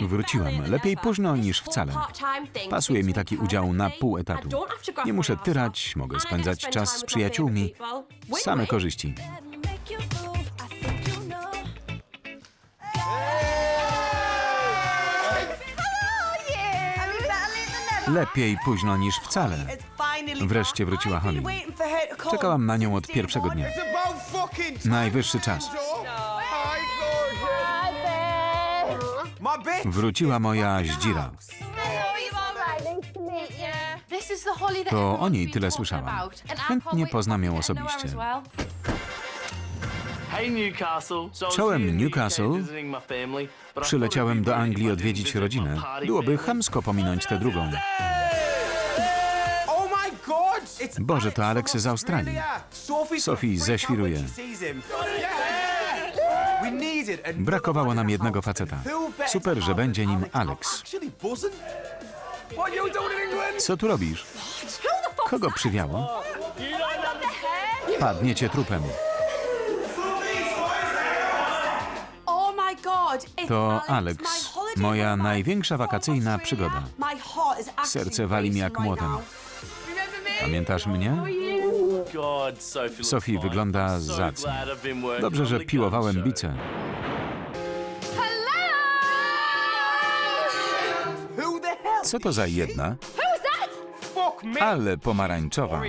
Wróciłam. Lepiej późno niż wcale. Pasuje mi taki udział na pół etatu. Nie muszę tyrać, mogę spędzać czas z przyjaciółmi. Same korzyści. Lepiej późno niż wcale. Wreszcie wróciła Holly. Czekałam na nią od pierwszego dnia. Najwyższy czas. Wróciła moja zdzira. To o niej tyle słyszałam. Chętnie poznam ją osobiście. Czołem Newcastle. Przyleciałem do Anglii odwiedzić rodzinę. Byłoby chamsko pominąć tę drugą. Boże, to Alex z Australii. Sophie zeświruje. Brakowało nam jednego faceta. Super, że będzie nim Alex. Co tu robisz? Kogo przywiało? Padniecie trupem. To Alex, moja największa wakacyjna przygoda. Serce wali mi jak młotem. Pamiętasz mnie? Sophie wygląda zacnie. Dobrze, że piłowałem bice. Co to za jedna? Ale pomarańczowa.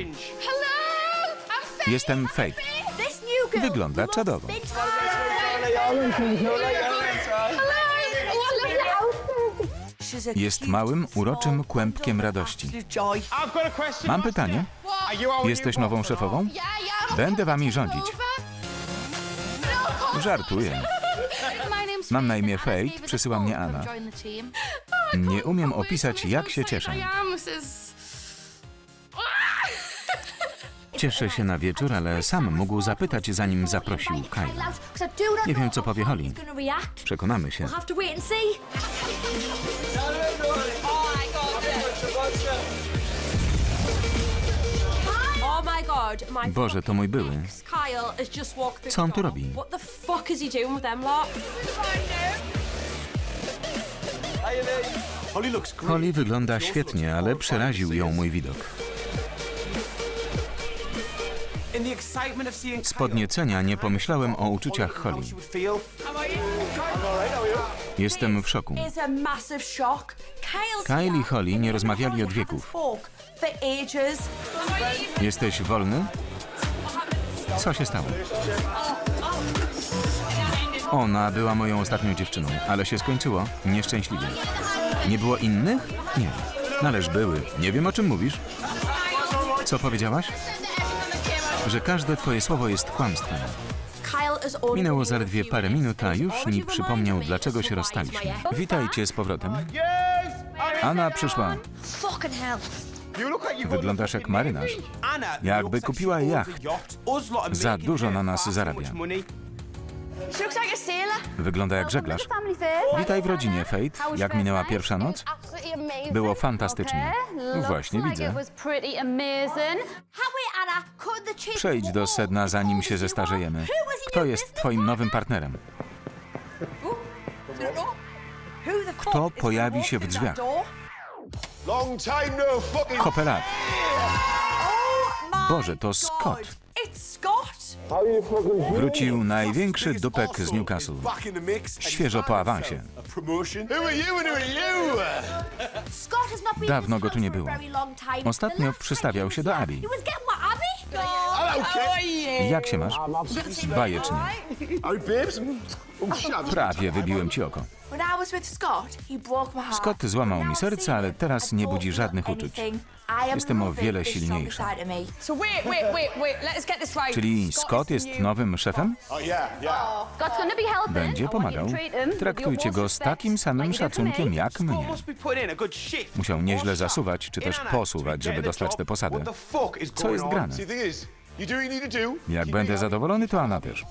Jestem Faith. Wygląda czadowo. Jest małym, uroczym kłębkiem radości. Mam pytanie. Jesteś nową szefową? Będę wami rządzić. Żartuję. Mam na imię Faith, przysyła mnie Anna. Nie umiem opisać, jak się cieszę. Cieszę się na wieczór, ale sam mógł zapytać, zanim zaprosił Kyla. Nie wiem, co powie Holly. Przekonamy się. Boże, to mój były. Co on tu robi? Holly wygląda świetnie, ale przeraził ją mój widok. Z podniecenia nie pomyślałem o uczuciach Holly. Jestem w szoku. Kyle i. Holly nie rozmawiali od wieków. Jesteś wolny? Co się stało? Ona była moją ostatnią dziewczyną, ale się skończyło nieszczęśliwie. Nie było innych? Nie. Należ były. Nie wiem, o czym mówisz. Co powiedziałaś? Że każde twoje słowo jest kłamstwem. Minęło zaledwie parę minut, a już mi przypomniał, dlaczego się rozstaliśmy. Witajcie z powrotem. Anna przyszła. Wyglądasz jak marynarz. Jakby kupiła jacht. Za dużo na nas zarabia. Wygląda jak żeglarz. Witaj w rodzinie, Faith. Jak minęła pierwsza noc? Było fantastycznie. Właśnie widzę. Przejdź do sedna, zanim się zestarzejemy. Kto jest twoim nowym partnerem? Kto pojawi się w drzwiach? no. Oh my Boże, to. Scott. Wrócił największy dupek z Newcastle. Świeżo po awansie. Dawno go tu nie było. Ostatnio przystawiał się do here, Jak się masz? Bajecznie. Oh, Prawie wybiłem ci oko. Scott, złamał mi serce, ale teraz nie budzi żadnych uczuć. Jestem o wiele silniejsza. Czyli Scott jest nowym szefem? Oh, helping. Będzie pomagał. Traktujcie go z takim samym szacunkiem jak mnie. Musiał nieźle zasuwać, czy też posuwać, żeby dostać tę posadę. Co jest grane? Jak będę zadowolony, to Anna też.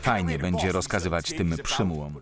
Fajnie będzie rozkazywać tym przymułom.